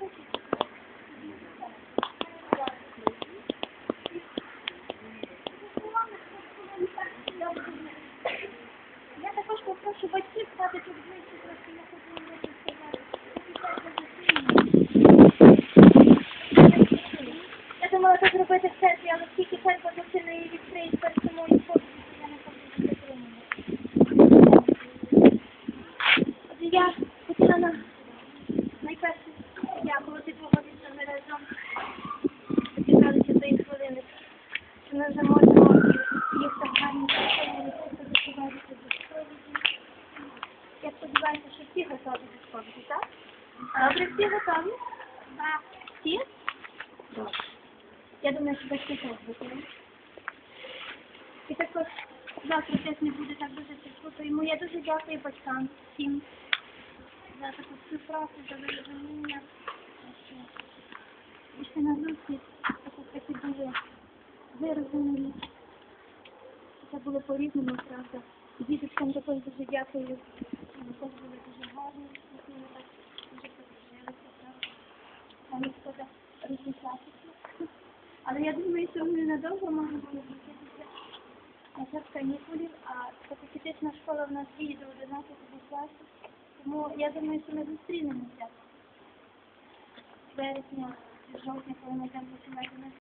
Я також попрошу батьків стати під ближче, просто я. Я думала це зробити в церкві, але тільки церква досі її відкриє перед самою формою, я не хочу підтримувати. Отже, я хотіла на найперше всі готові до сповіді, так? Добре, всі готові? Так. Всі? Добре. Я думаю, що батьки теж готові. І також завтра теж не буде так дуже тяжко, тому я дуже дякую батькам всім за таку співпрацю, за вирозуміння. Пішли на зустріч, такі були вирозумілі. Це було по-різному, правда. Діточкам також дуже дякую. Але я думаю, що вони надовго можуть бути вчитися на час канікулів, а катехетична школа в нас діє до 11 класу. Тому я думаю, що ми зустрінемося. Вересня, жовтня, коли ми там починаємо